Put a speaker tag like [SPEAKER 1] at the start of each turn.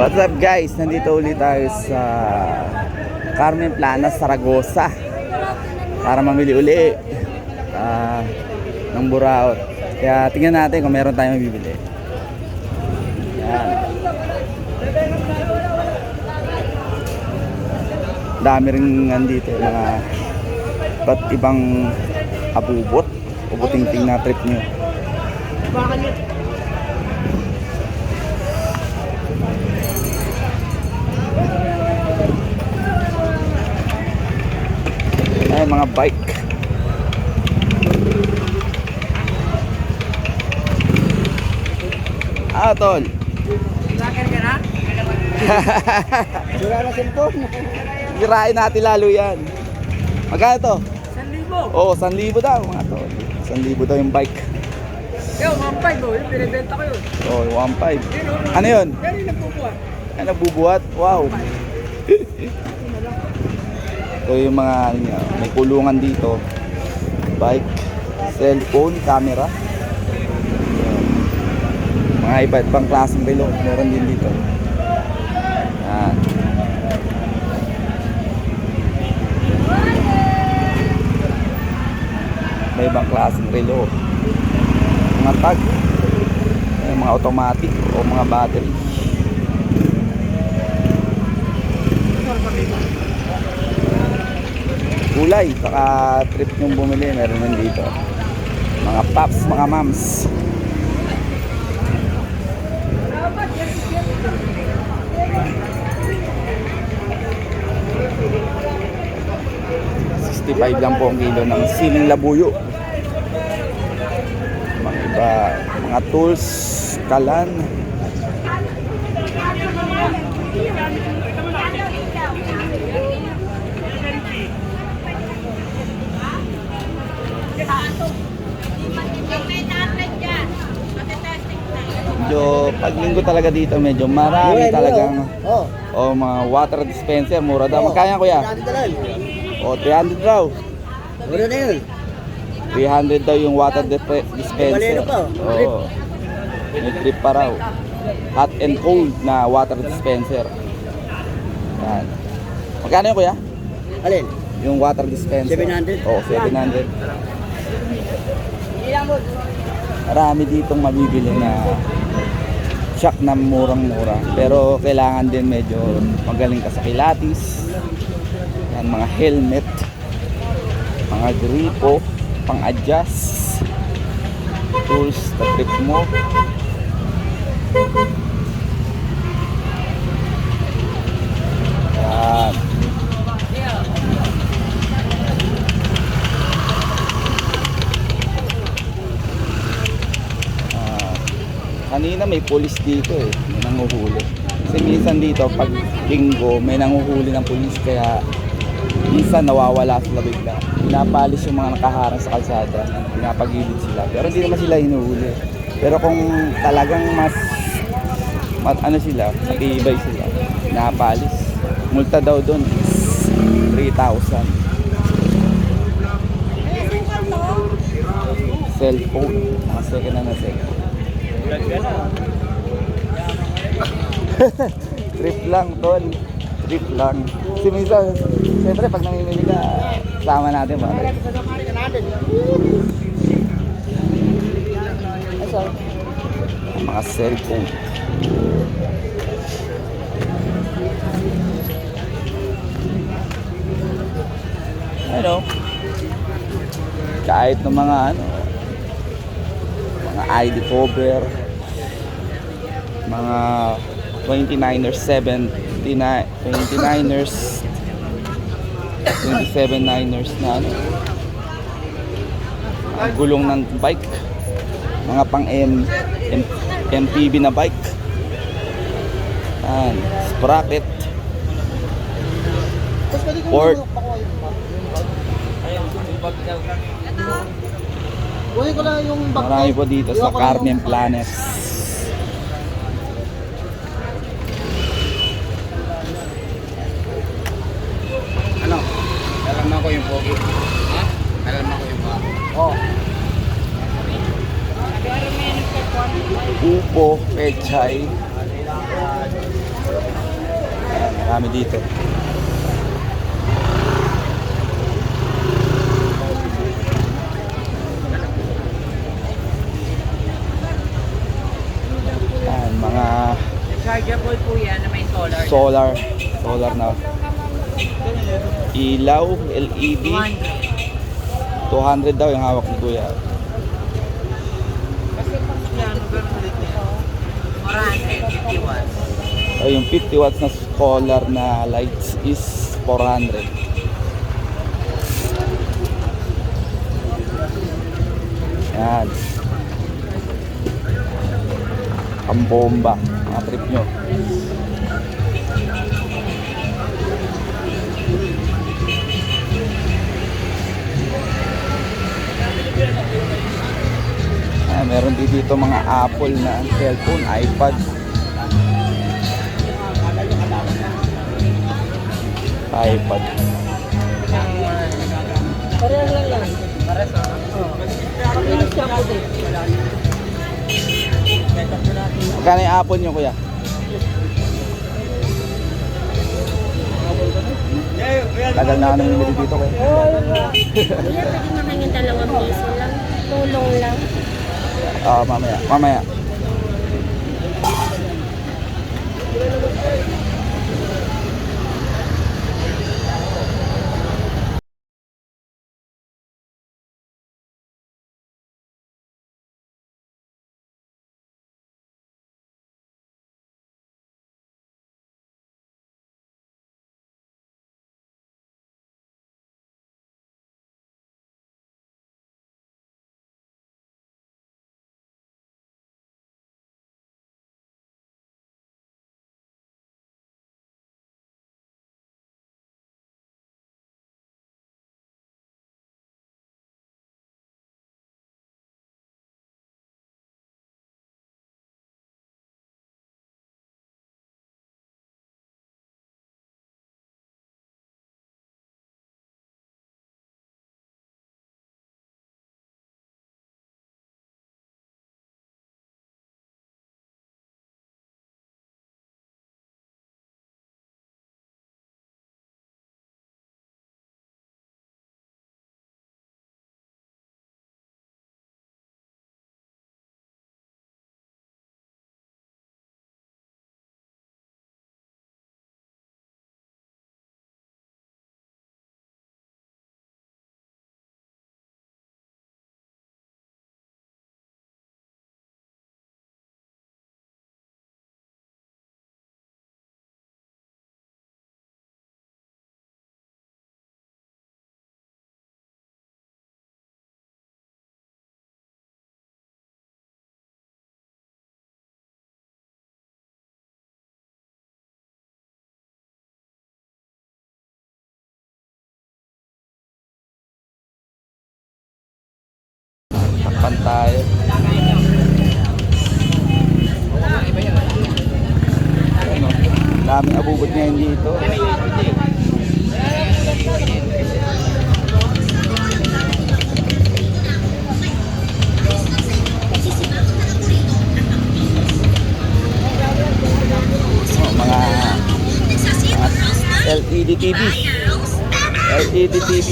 [SPEAKER 1] What's up guys? Nandito ulit tayo sa Carmen Planas, Saragossa para mamili uli ah, ng buraot. Kaya tingnan natin kung meron tayong bibili. Yan. Dami rin nandito mga ba't ibang abubot o buting-ting na trip nyo. Ay, mga bike. Ah, tol.
[SPEAKER 2] Ka na? Cellphone.
[SPEAKER 1] Sirain natin lalo yan. Magkano to?
[SPEAKER 2] 1,000.
[SPEAKER 1] Oo, oh, 1,000 daw mga tol. 1,000 daw yung bike.
[SPEAKER 2] Yo, 1,500 oh. Yung binibenta ko yun.
[SPEAKER 1] Oo, oh, 1,500.
[SPEAKER 2] Yun, oh.
[SPEAKER 1] Ano yun?
[SPEAKER 2] Yan yung nagpupuan.
[SPEAKER 1] Ay, nabubuhat? Wow. Ito yung mga, ano may kulungan dito. Bike, cellphone, camera. Mga iba't ibang klaseng relo. Meron din dito. Yan. May ibang klaseng relo. Mga tag. Ayan, mga automatic o mga battery. Kulay saka trip yung bumili meron din dito. Mga paps mga mams. $65 lang po ang kilo ng siling labuyo. Mga iba mga tools kalan medyo pag linggo talaga dito medyo marami talagang
[SPEAKER 2] Oh.
[SPEAKER 1] o mga water dispenser mura daw. Magkaya kuya?
[SPEAKER 2] Dati talan.
[SPEAKER 1] o 300 daw
[SPEAKER 2] Mura na yun.
[SPEAKER 1] 300 daw yung water dip- dispenser.
[SPEAKER 2] Drip.
[SPEAKER 1] oo may drip pa raw. Hot and cold na water dispenser. Yan. Magkano yun kuya?
[SPEAKER 2] Alin?
[SPEAKER 1] yung water dispenser.
[SPEAKER 2] 700?
[SPEAKER 1] oo 700 marami ditong mabibili na shock na murang-mura. Pero kailangan din medyo magaling ka sa kilatis. Yan, mga helmet, mga gripo, pang-adjust, tools na trip mo. Yan. Kanina may pulis dito eh, may nanguhuli. Kasi minsan dito, pag linggo, may nanguhuli ng pulis kaya minsan nawawala sila bigla. Pinapalis yung mga nakaharang sa kalsada, pinapagilid sila. Pero hindi naman sila hinuhuli. Pero kung talagang mas, mas ano sila, matibay sila, pinapalis. Multa daw doon is 3,000. Cellphone, mga second na na cellphone. Trip lang, tol. Trip lang. Kasi minsan, siyempre pag namimili ka, sama natin ba? Mga cellphone. Ano? Kahit ng mga ano, mga ID cover, mga 29ers, 79, 29ers, 27niners na ano, ang gulong ng bike, mga pang M, M, MPV na bike, yan, sprocket, port, marami po dito sa Carmen Planes.
[SPEAKER 3] Ano? Alam ko yung pogi. Ha? Alam ko yung pogi.
[SPEAKER 2] Oh.
[SPEAKER 1] Upo, pechay, Marami dito. Yan, mga
[SPEAKER 4] Chargeable po yan na may solar.
[SPEAKER 1] solar. Solar na. Ilaw, LED. 200 daw yung hawak ni Kuya.
[SPEAKER 4] Yan, gano'n ulit niya. 450 watts.
[SPEAKER 1] So, yung 50 watts na solar na lights is 400. Yan. Pambomba. Mga trip nyo. Meron din dito mga Apple na cellphone, iPad. iPad.
[SPEAKER 2] Pareho lang yan.
[SPEAKER 4] Pares ah.
[SPEAKER 2] Pakilis siya puti.
[SPEAKER 1] Magkano yung Apple nyo, kuya? Tagal na ako namimili dito, kuya.
[SPEAKER 5] Kuya, pwede makingin dalawang piso lang. Tulong lang.
[SPEAKER 1] Ah, mamaya, mamaya. Takpan tayo. Ano? Daming abubot ngayon dito. Oh, mga LED TV. LED TV.